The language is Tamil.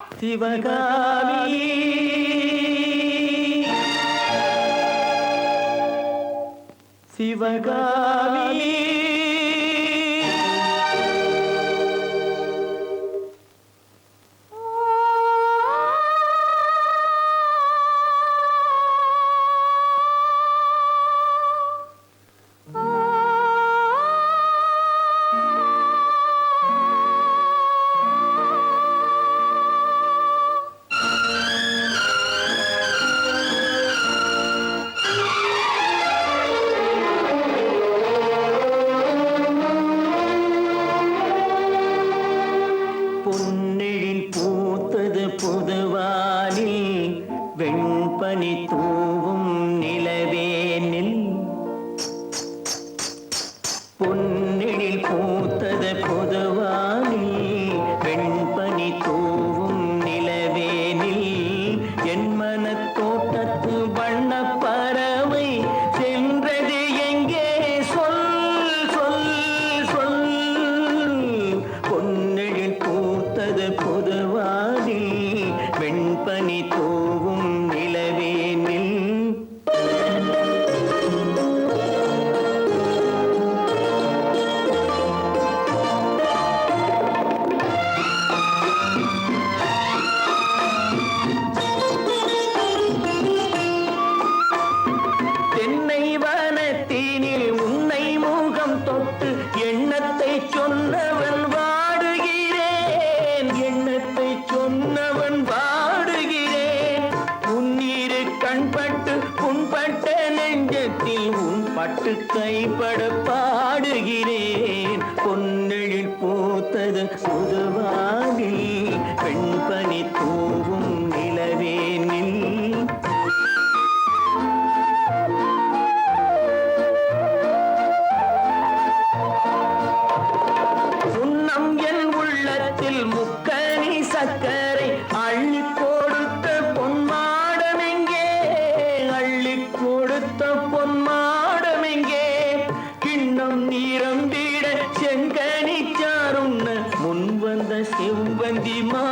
சிவகாமி சிவகாமி பொன்னிழில் பூத்தத புதுவானில் வெண்பனி தூவும் நிலவேனில். என் மனத்தோட்டத்து உன்னிரு கண்பட்டு புண்பட்ட நெஞ்சத்தில் உன் பட்டு கைப்பட பாடுகிறேன். பொன்னெழில் பூத்தது புதுவானில் ஈரம் தீட செங்கனி சாருண்ண முன் வந்த செவ்வந்தி மா